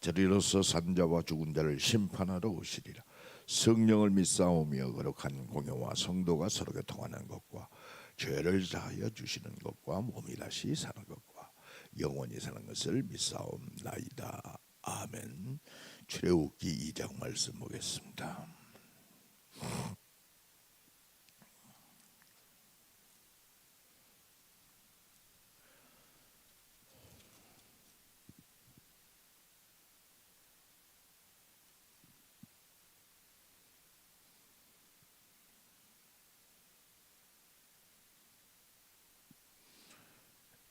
저리로서 산자와 죽은 자를 심판하러 오시리라. 성령을 믿사오며 거룩한 공예와 성도가 서로 교통하는 것과 죄를 사하여 주시는 것과 몸이 다시 사는 것과 영원히 사는 것을 믿사옵나이다. 아멘. 출애굽기 2장 말씀 보겠습니다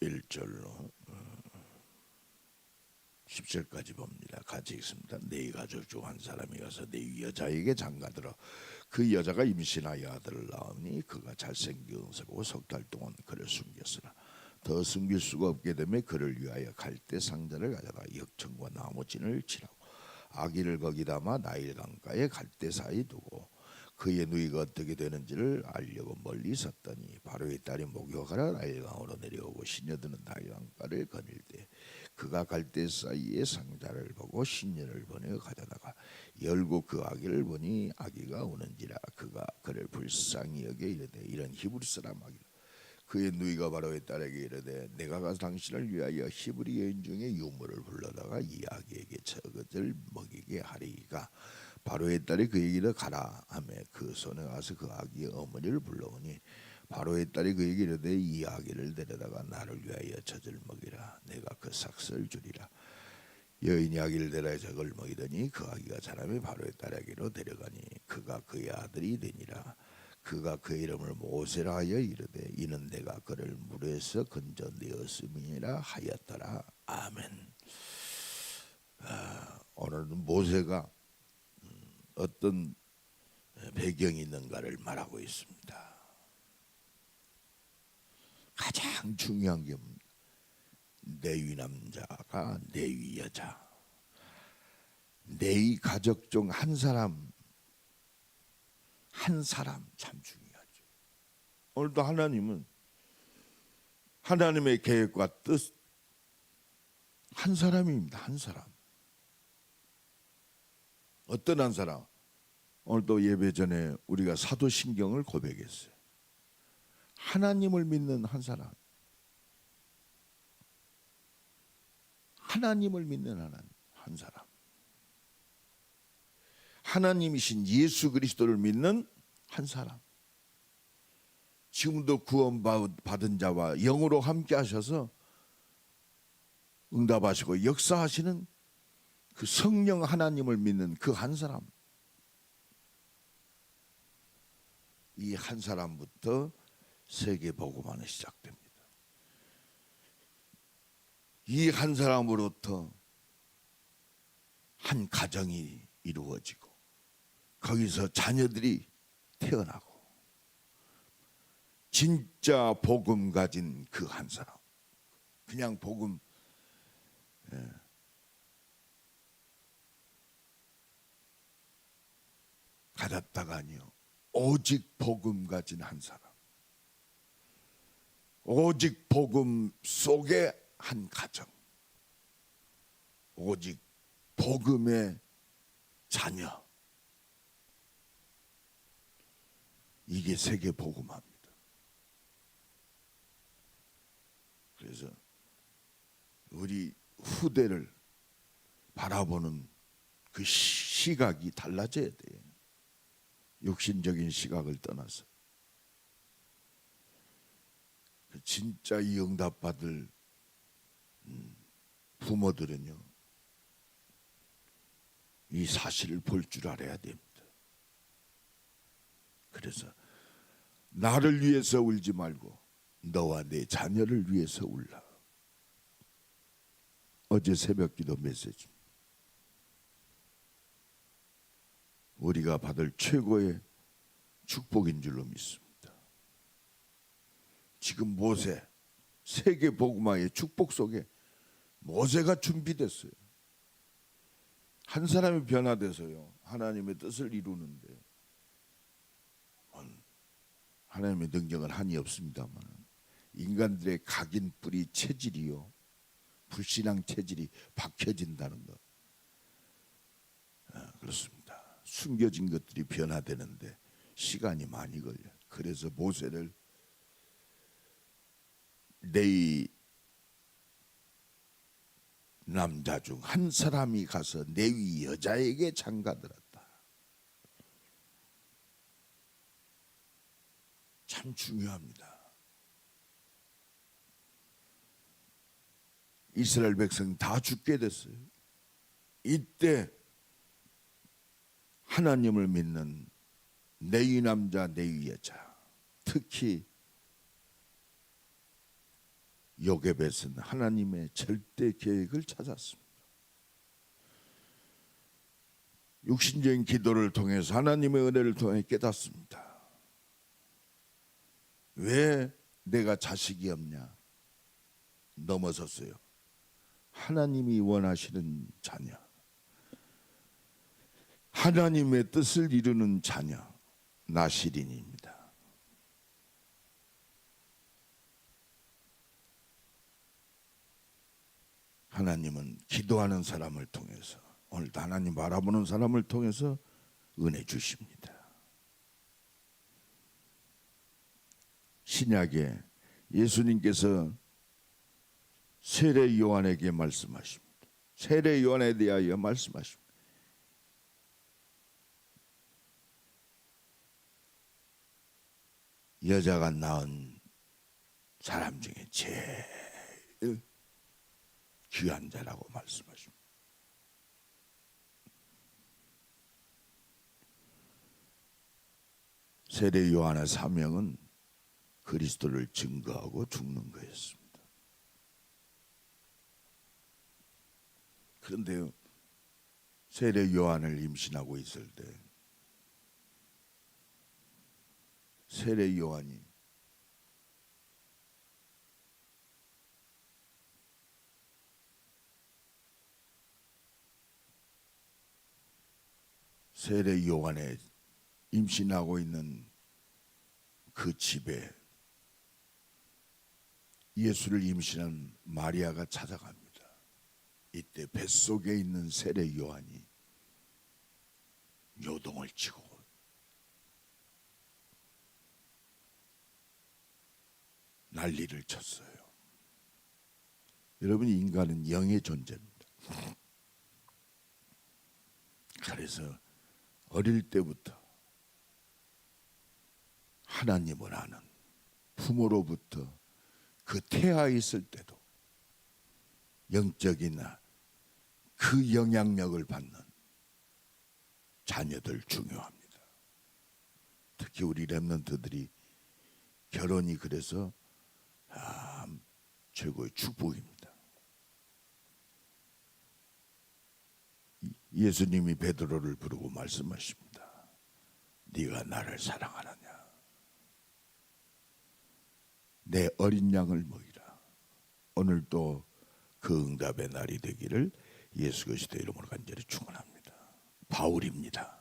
일절로 10절까지 봅니다. 같이 읽습니다. 네 가족 중 한 사람이 가서 네 여자에게 장가들어 그 여자가 임신하여 아들을 낳으니 그가 잘생겨서고 석 달 동안 그를 숨겼으나 더 숨길 수가 없게 되며 그를 위하여 갈대 상자를 가져다 역청과 나무진을 치라고 아기를 거기 담아 나일 강가에 갈대 사이 두고 그의 누이가 어떻게 되는지를 알려고 멀리 있었더니 바로의 딸이 목욕하러 나일강으로 내려오고 시녀드는 나일강가를 거닐 때 그가 갈대 사이에 상자를 보고 시녀를 보내어 가져다가 열고 그 아기를 보니 아기가 우는지라 그가 그를 불쌍히 여겨 이르되 이런 히브리 사람 아기라. 그의 누이가 바로의 딸에게 이르되 내가 가서 당신을 위하여 히브리 여인 중에 유물을 불러다가 이 아기에게 저것을 먹이게 하리이까 바로의 딸이 그에게 이르 가라 하며 그 손에 가서 그 아기의 어머니를 불러오니 바로의 딸이 그에게 이르되 이 아기를 데려다가 나를 위하여 젖을 먹이라. 내가 그 삭슬 주리라. 여인이 아기를 데려 저걸 먹이더니 그 아기가 자라며 바로의 딸에게로 데려가니 그가 그의 아들이 되니라. 그가 그 이름을 모세라 하여 이르되 이는 내가 그를 물에서 건져내었음이라 하였더라. 아멘. 아, 오늘은 모세가 어떤 배경이 있는가를 말하고 있습니다. 가장 중요한 게 내위 남자가 내위 여자, 내위 가족 중 한 사람, 한 사람 참 중요하죠. 오늘도 하나님은 하나님의 계획과 뜻, 한 사람입니다. 한 사람. 어떤 한 사람? 오늘도 예배 전에 우리가 사도신경을 고백했어요. 하나님을 믿는 한 사람. 하나님을 믿는 한 사람. 하나님이신 예수 그리스도를 믿는 한 사람. 지금도 구원받은 자와 영으로 함께 하셔서 응답하시고 역사하시는 그 성령 하나님을 믿는 그 한 사람. 이 한 사람부터 세계 복음화는 시작됩니다. 이 한 사람으로부터 한 가정이 이루어지고 거기서 자녀들이 태어나고 진짜 복음 가진 그 한 사람 그냥 복음 예. 가졌다가 아니요 오직 복음 가진 한 사람 오직 복음 속의 한 가정 오직 복음의 자녀 이게 세계 복음화입니다. 그래서 우리 후대를 바라보는 그 시각이 달라져야 돼요. 육신적인 시각을 떠나서 그 진짜 이 응답받을 음, 부모들은요 이 사실을 볼 줄 알아야 됩니다. 그래서 나를 위해서 울지 말고 너와 내 자녀를 위해서 울라. 어제 새벽 기도 메시지. 우리가 받을 최고의 축복인 줄로 믿습니다. 지금 모세 세계 복음화의 축복 속에 모세가 준비됐어요. 한 사람이 변화돼서요 하나님의 뜻을 이루는데 하나님의 능력은 한이 없습니다만 인간들의 각인 뿌리 체질이요 불신앙 체질이 박혀진다는 것 아, 그렇습니다. 숨겨진 것들이 변화되는데 시간이 많이 걸려. 그래서 모세를 네 남자 중 한 사람이 가서 네위 여자에게 장가들었다. 참 중요합니다. 이스라엘 백성 다 죽게 됐어요. 이때 하나님을 믿는 네위 남자, 네위 여자, 특히 요게벳은 하나님의 절대 계획을 찾았습니다. 육신적인 기도를 통해서 하나님의 은혜를 통해 깨닫습니다. 왜 내가 자식이 없냐? 넘어섰어요. 하나님이 원하시는 자녀. 하나님의 뜻을 이루는 자녀. 나시린입니다. 하나님은 기도하는 사람을 통해서 오늘도 하나님 바라보는 사람을 통해서 은혜 주십니다. 신약에 예수님께서 세례 요한에게 말씀하십니다. 세례 요한에 대하여 말씀하십니다. 여자가 낳은 사람 중에 제일 귀한 자라고 말씀하십니다. 세례 요한의 사명은 그리스도를 증거하고 죽는 거였습니다. 그런데요, 세례 요한을 임신하고 있을 때 세례 요한이 세례 요한의 임신하고 있는 그 집에 예수를 임신한 마리아가 찾아갑니다. 이때 뱃속에 있는 세례 요한이 요동을 치고 난리를 쳤어요. 여러분 인간은 영의 존재입니다. 그래서 어릴 때부터 하나님을 아는 부모로부터 그 태아 있을 때도 영적이나 그 영향력을 받는 자녀들 중요합니다. 특히 우리 렘넌트들이 결혼이 그래서 참 최고의 축복입니다. 예수님이 베드로를 부르고 말씀하십니다. 네가 나를 사랑하느냐? 내 어린 양을 먹이라. 오늘 또그 응답의 날이 되기를 예수 그리스도 이름으로 간절히 축원합니다. 바울입니다.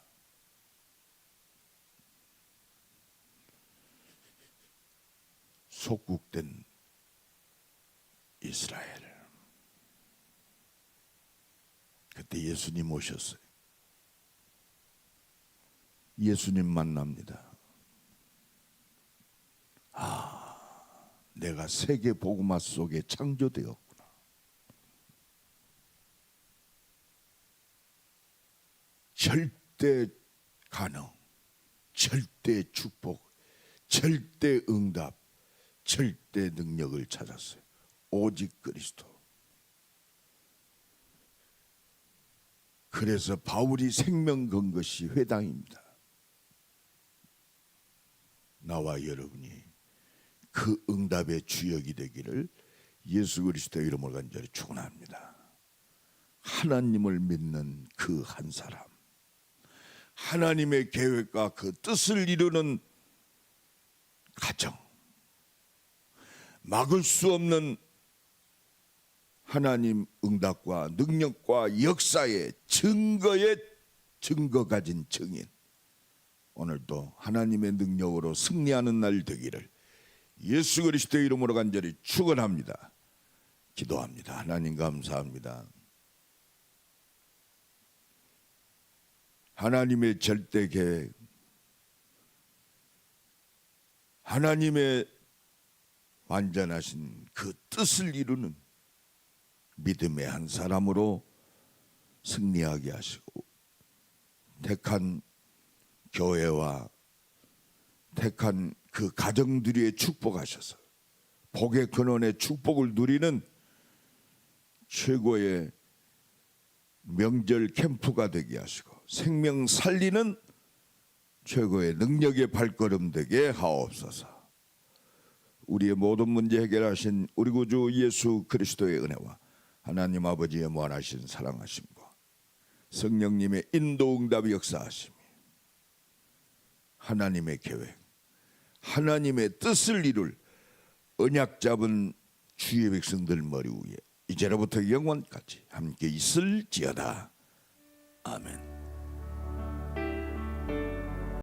속국된 이스라엘. 그때 예수님 오셨어요. 예수님 만납니다. 아, 내가 세계 복음화 속에 창조되었구나. 절대 가능, 절대 축복, 절대 응답, 절대 능력을 찾았어요. 오직 그리스도. 그래서 바울이 생명 건 것이 회당입니다. 나와 여러분이 그 응답의 주역이 되기를 예수 그리스도 이름으로 간절히 축원합니다. 하나님을 믿는 그 한 사람, 하나님의 계획과 그 뜻을 이루는 가정 막을 수 없는 하나님 응답과 능력과 역사의 증거의 증거 가진 증인 오늘도 하나님의 능력으로 승리하는 날 되기를 예수 그리스도의 이름으로 간절히 축원합니다. 기도합니다. 하나님 감사합니다. 하나님의 절대 계획 하나님의 완전하신 그 뜻을 이루는 믿음의 한 사람으로 승리하게 하시고 택한 교회와 택한 그 가정들의 축복하셔서 복의 근원의 축복을 누리는 최고의 명절 캠프가 되게 하시고 생명 살리는 최고의 능력의 발걸음 되게 하옵소서. 우리의 모든 문제 해결하신 우리 구주 예수 그리스도의 은혜와 하나님 아버지의 무한하신 사랑하심과 성령님의 인도 응답 역사하심이 하나님의 계획, 하나님의 뜻을 이룰 언약 잡은 주의 백성들 머리 위에 이제로부터 영원까지 함께 있을지어다. 아멘.